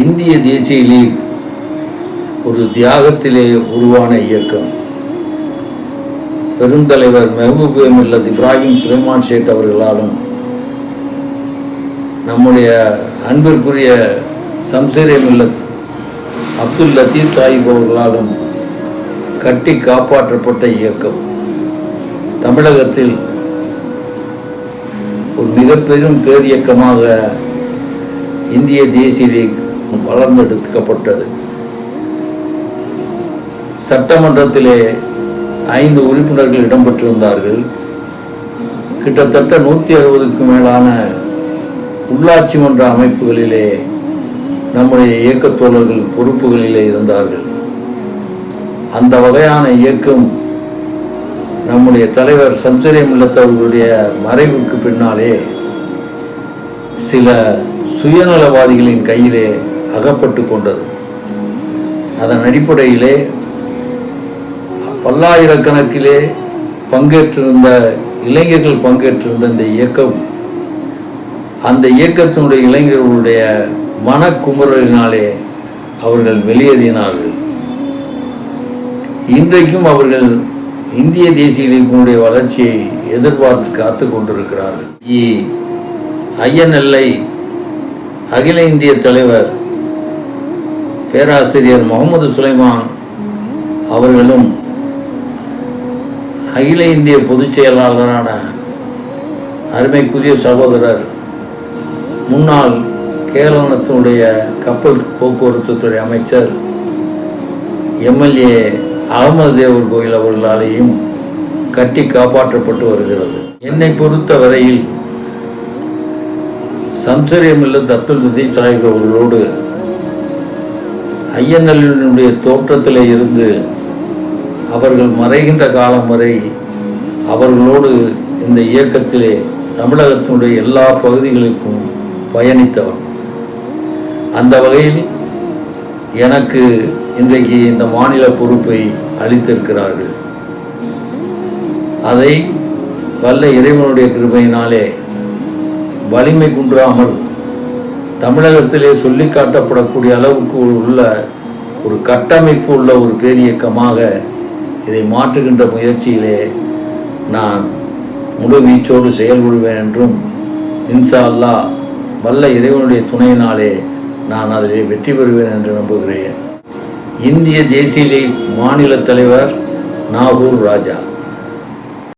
இந்திய தேசிய லீக் ஒரு தியாகத்திலே உருவான இயக்கம். பெருந்தலைவர் மெஹபூப் மில்லத் இப்ராஹிம் சுலைமான் ஷேட் அவர்களாலும் நம்முடைய அன்பிற்குரிய சம்சரே மில்லத் அப்துல் லத்தீப் சாஹிப் அவர்களாலும் கட்டி காப்பாற்றப்பட்ட இயக்கம். தமிழகத்தில் ஒரு மிக பெரும் பேரியக்கமாக இந்திய தேசிய லீக் வளர்ந்தெடுக்கப்பட்டது. சட்டமன்றத்திலே ஐந்து உறுப்பினர்கள் இடம்பெற்றிருந்தார்கள். கிட்டத்தட்ட நூற்றி அறுபதுக்கும் மேலான உள்ளாட்சி மன்ற அமைப்புகளிலே நம்முடைய இயக்கத் தோழர்கள் பொறுப்புகளிலே இருந்தார்கள். அந்த வகையான இயக்கம் நம்முடைய தலைவர் சம்சரிய இல்லத்தவர்களுடைய மறைவுக்கு பின்னாலே சில சுயநலவாதிகளின் கையிலே அகப்பட்டு கொண்டது. அதன் அடிப்படையிலே பல்லாயிரக்கணக்கிலே பங்கேற்றிருந்த இளைஞர்கள் பங்கேற்றிருந்த இந்த இயக்கம் அந்த இயக்கத்தினுடைய இளைஞர்களுடைய மனக்குமுறலினாலே அவர்கள் வெளியேறினார்கள். இன்றைக்கும் அவர்கள் இந்திய தேசிய லீக்கினுடைய வளர்ச்சியை எதிர்பார்த்து காத்து கொண்டிருக்கிறார்கள். இ- ஐஎன்எல்ஐ அகில இந்திய தலைவர் பேராசிரியர் முகமது சுலைமான் அவர்களும் அகில இந்திய பொதுச் செயலாளரான அருமைக்குரிய சகோதரர் முன்னாள் கேரளத்தினுடைய கப்பல் போக்குவரத்து துறை அமைச்சர் எம்எல்ஏ அகமது தேவர் கோயில் அவர்களாலேயும் கட்டி காப்பாற்றப்பட்டு வருகிறது. என்னை பொறுத்த வரையில் சம்சரியமில்லத் அப்துல் லத்தீப் சாஹிப் அவர்களோடு ஐஎன்எல்லினுடைய தோற்றத்திலே இருந்து அவர்கள் மறைகின்ற காலம் வரை அவர்களோடு இந்த இயக்கத்திலே தமிழகத்தினுடைய எல்லா பகுதிகளுக்கும் பயணித்தவர். அந்த வகையில் எனக்கு இன்றைக்கு இந்த மாநில பொறுப்பை அளித்திருக்கிறார்கள். அதை வல்ல இறைவனுடைய கிருபையினாலே வலிமை குன்றாமல் தமிழகத்திலே சொல்லி காட்டப்படக்கூடிய அளவுக்கு உள்ள ஒரு கட்டமைப்பு உள்ள ஒரு பேரியக்கமாக இதை மாற்றுகின்ற முயற்சியிலே நான் முழுவீச்சோடு செயல்படுவேன் என்றும் இன்சா அல்லாஹ் வல்ல இறைவனுடைய துணையினாலே நான் அதில் வெற்றி பெறுவேன் என்று நம்புகிறேன். இந்திய தேசிய லீக் மாநில தலைவர் நாகூர் ராஜா.